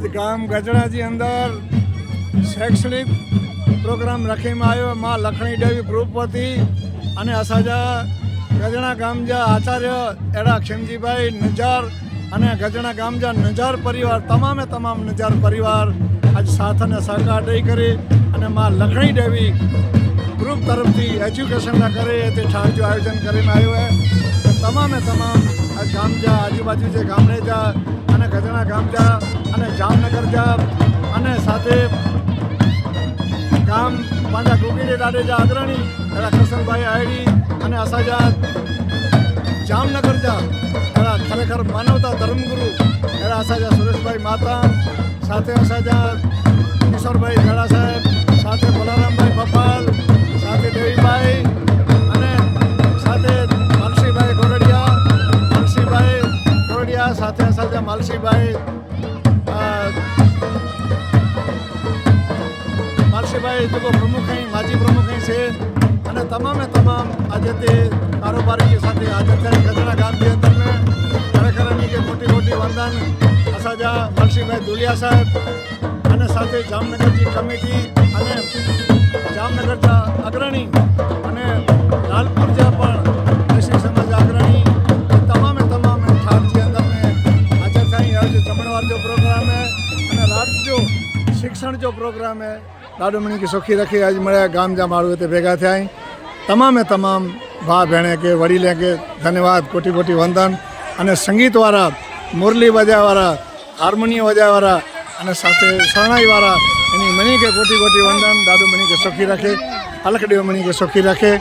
આજ ગામ ગજરાજી અંદર શૈક્ષણિક પ્રોગ્રામ રાખવામાં આવ્યો. માં લખણી દેવી ગ્રુપ વતી અને અસાજા ગજણા ગામજા આચાર્ય એડા ખેમજીભાઈ નજાર અને ગજણા ગામજા નજાર પરિવાર, તમામે તમામ નજાર પરિવાર આજ સાથ અને સહકાર દઈ કરી અને માં લખણી દેવી ગ્રુપ તરફથી એજ્યુકેશનના કરે તે ઠારજો આયોજન કરીને આવ્યો છે. તમામે તમામ આ ગામ જા આજુબાજુ જે ગામડે જા અને ગજણા ગામ જા અને જામનગર જા અને સાથે ગામ પાંજા ગોગીડે દાડે જા અગ્રણી એના કરસનભાઈ આયડી અને અસાજા જામનગર જા એના ખરેખર માનવતા ધર્મગુરુ એના અસાજા સુરેશભાઈ માતા, સાથે અસાજા કિશોરભાઈ ગળા સાહેબ, સાથે બલારામભાઈ પપાલ સાથે દેવીભાઈ અને સાથે માલસીભાઈ ગોરડિયા માલસીભાઈ ગોરડિયા, સાથે અસાજા માલસીભાઈ સિવાય જે કોઈ પ્રમુખ અહીં, માજી પ્રમુખ અહીં છે. અને તમામે તમામ આજે તે કારોબારી સાથે આજે અત્યારે ગજરા ગામની અંદરને ખરેખર એની કે મોટી મોટી વરદાન અસાજા મનસિંહભાઈ દુલિયા સાહેબ અને સાથે જામનગરજી કમિટી અને જામનગરના અગ્રણી અને લાલપુરજા પણ વૈશ્વિક સમાજ અગ્રણી. તમામે તમામ ઠાકથી અંદરને આજે થાય. આજે જમણવાર જો પ્રોગ્રામ હે અને રાત જો શિક્ષણ જો પ્રોગ્રામ હે લાડુમણી કે સોખી રખી આજ મળ્યા, ગામ જામ આડું તે ભેગા થયા. તમામે તમામ ભા ભેણે કે વડીલે કે ધન્યવાદ, કોટી કોટી વંદન. અને સંગીતવાળા, મુરલી વજાવાળા, હાર્મોનિયમ વજાવાળા અને સાથે શરણાઈવાળા, એની મણી કે કોટી કોટી વંદન દાદુમણી કે સોખી રાખે અલકડીઓ મણી કે સોખી રાખે.